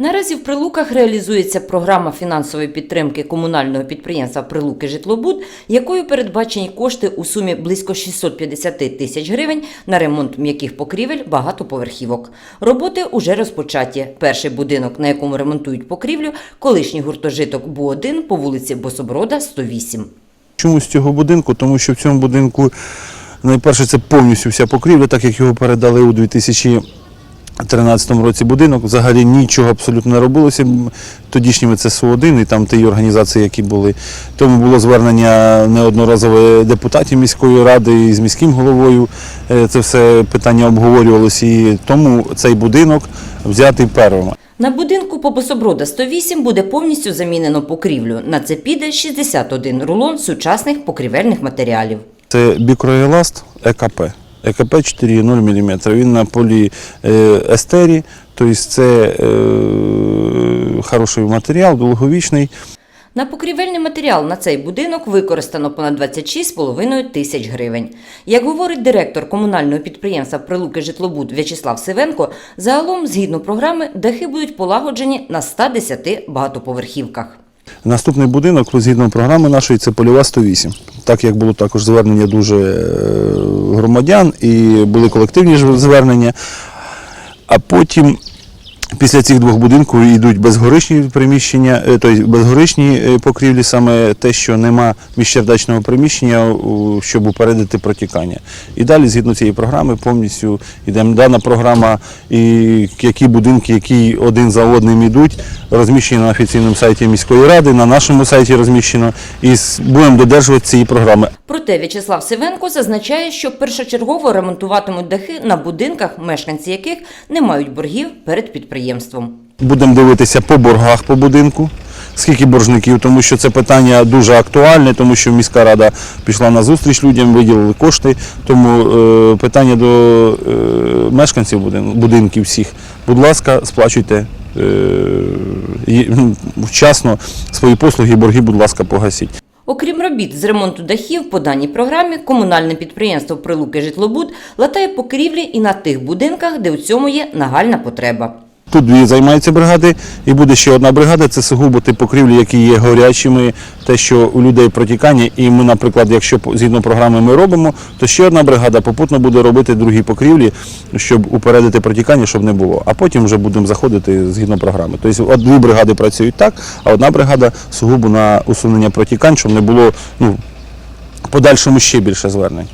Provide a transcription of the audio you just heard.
Наразі в Прилуках реалізується програма фінансової підтримки комунального підприємства Прилуки Житлобуд, якою передбачені кошти у сумі близько 650 тисяч гривень на ремонт м'яких покрівель багатоповерхівок. Роботи уже розпочаті. Перший будинок, на якому ремонтують покрівлю, колишній гуртожиток Бу-1 по вулиці Бособрода, 108. Чому з цього будинку? Тому що в цьому будинку найперше це повністю вся покрівля, так як його передали у 2013 році будинок. Взагалі нічого абсолютно не робилося. Тодішніми це СУ1 і там ті організації, які були. Тому було звернення неодноразове депутатів міської ради і з міським головою. Е, Це все питання обговорювалося і тому цей будинок взятий первим. На будинку по Бособрода 108 буде повністю замінено покрівлю. На це піде 61 рулон сучасних покрівельних матеріалів. Це бікроеласт ЕКП. ЕКП 4,0 мм. Він на полі е, естері, тобто це е, хороший матеріал, довговічний. На покрівельний матеріал на цей будинок використано понад 26,5 тисяч гривень. Як говорить директор комунального підприємства Прилуки Житлобуд В'ячеслав Сивенко, загалом, згідно програми, дахи будуть полагоджені на 110 багатоповерхівках. Наступний будинок, згідно програми нашої, це польова 108. Так як було також звернення дуже е, громадян і були колективні звернення. А потім після цих двох будинків йдуть безгоричні приміщення, тобто безгоричні е, покрівлі, саме те, що нема міжчердачного приміщення, щоб упередити протікання. І далі, згідно цієї програми, повністю йдемо. Дана програма, і які будинки, які один за одним йдуть, розміщені на офіційному сайті міської ради, на нашому сайті розміщено, і будемо додержувати цієї програми. Проте В'ячеслав Сивенко зазначає, що першочергово ремонтуватимуть дахи на будинках, мешканці яких не мають боргів перед підприємством. Будемо дивитися по боргах по будинку, скільки боржників, тому що це питання дуже актуальне, тому що міська рада пішла на зустріч людям, виділили кошти. Тому е, питання до е, мешканців будин- будинків всіх, будь ласка, сплачуйте вчасно свої послуги і борги, будь ласка, погасіть. Окрім робіт з ремонту дахів, по даній програмі комунальне підприємство Прилуки Житлобуд латає покрівлі і на тих будинках, де у цьому є нагальна потреба. Тут дві займаються бригади, і буде ще одна бригада. Це сугубо ті покрівлі, які є горячими, те, що у людей протікання. І ми, наприклад, якщо згідно програми ми робимо, то ще одна бригада попутно буде робити другі покрівлі, щоб упередити протікання, щоб не було. А потім вже будемо заходити згідно програми. Тобто дві бригади працюють так, а одна бригада сугубо на усунення протікань, щоб не було ну, подальшому ще більше звернень.